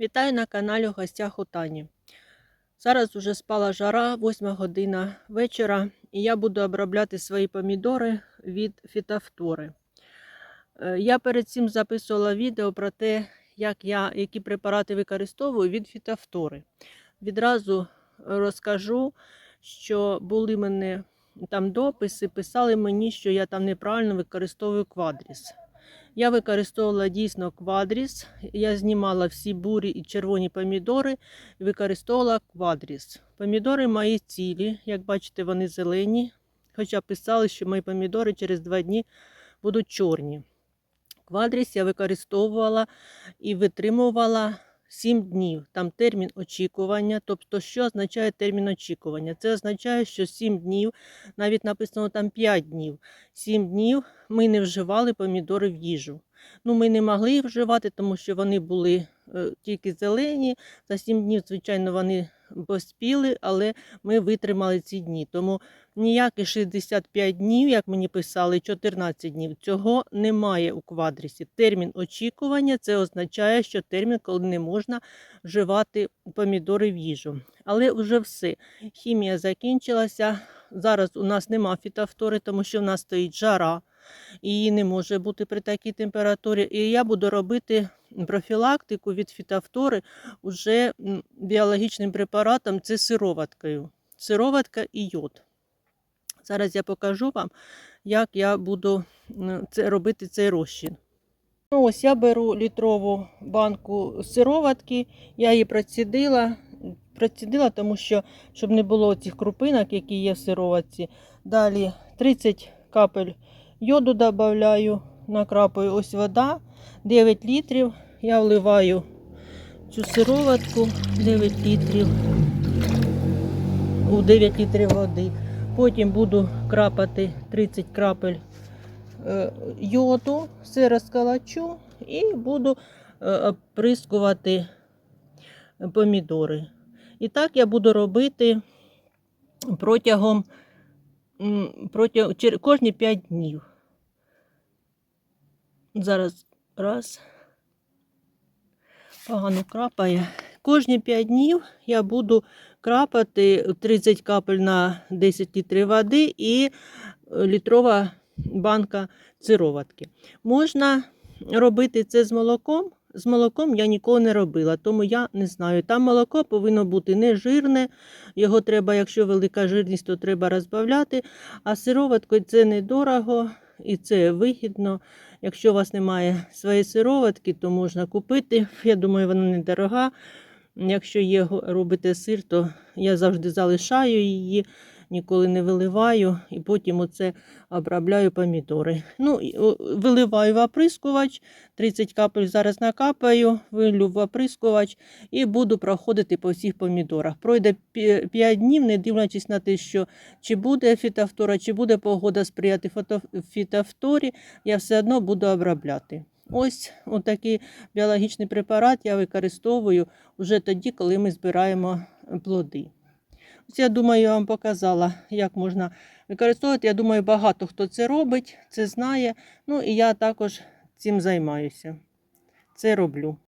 Вітаю на каналі у гостях у Тані. Зараз уже спала жара, 8 година вечора, і я буду обробляти свої помідори від фітофтори. Е, Я перед цим записувала відео про те, як я, які препарати використовую від фітофтори. Відразу розкажу, що були мене там дописи, писали мені, що я там неправильно використовую квадріс. Я використовувала дійсно квадріс. Я знімала всі бурі і червоні помідори використовувала квадріс. Помідори мої цілі, як бачите, вони зелені. Хоча писали, що мої помідори через два дні будуть чорні. Квадріс я використовувала і витримувала 7 днів. Там термін очікування. Тобто, що означає термін очікування? Це означає, що 7 днів, навіть написано там 5 днів. 7 днів ми не вживали помідори в їжу. Ну, ми не могли їх вживати, тому що вони були е, тільки зелені. За 7 днів, звичайно, вони поспіли, але ми витримали ці дні. Тому ніякі 65 днів, як мені писали, 14 днів. Цього немає у квадрісі. Термін очікування це означає, що термін, коли не можна вживати помідори в їжу. Але вже все. Хімія закінчилася. Зараз у нас нема фітофтори, тому що в нас стоїть жара. І не може бути при такій температурі. І я буду робити профілактику від фітофтори уже біологічним препаратом це сироваткою. Сироватка і йод. Зараз я покажу вам, як я буду це, робити цей розчин. Ну, ось я беру літрову банку сироватки, я її процідила, процідила, тому що щоб не було цих крупинок, які є в сироватці. Далі 30 капель йоду додаю, накрапаю ось вода, 9 літрів. Я вливаю цю сироватку 9 літрів у 9 літрів води. Потім буду крапати 30 крапель е, йоду, все розкалачу і буду е, оприскувати помідори. І так я буду робити протягом, протягом кожні 5 днів. Зараз раз. Погано крапає. Кожні 5 днів я буду крапати 30 капель на 10 літрів води і е, літрова банка сироватки. Можна робити це з молоком. З молоком я ніколи не робила, тому я не знаю. Там молоко повинно бути не жирне, його треба, якщо велика жирність, то треба розбавляти. А сироваткою це недорого і це вигідно. Якщо у вас немає своєї сироватки, то можна купити. Я думаю, вона недорога. Якщо є робите сир, то я завжди залишаю її, ніколи не виливаю і потім оце обробляю помідори. Ну, виливаю в оприскувач, 30 капель зараз накапаю, вилю в оприскувач і буду проходити по всіх помідорах. Пройде 5 днів, не дивлячись на те, що чи буде фітофтора, чи буде погода сприяти фітофторі, я все одно буду обробляти. Ось такий біологічний препарат я використовую вже тоді, коли ми збираємо плоди. Я думаю, я вам показала, як можна використовувати. Я думаю, багато хто це робить, це знає. Ну і я також цим займаюся. Це роблю.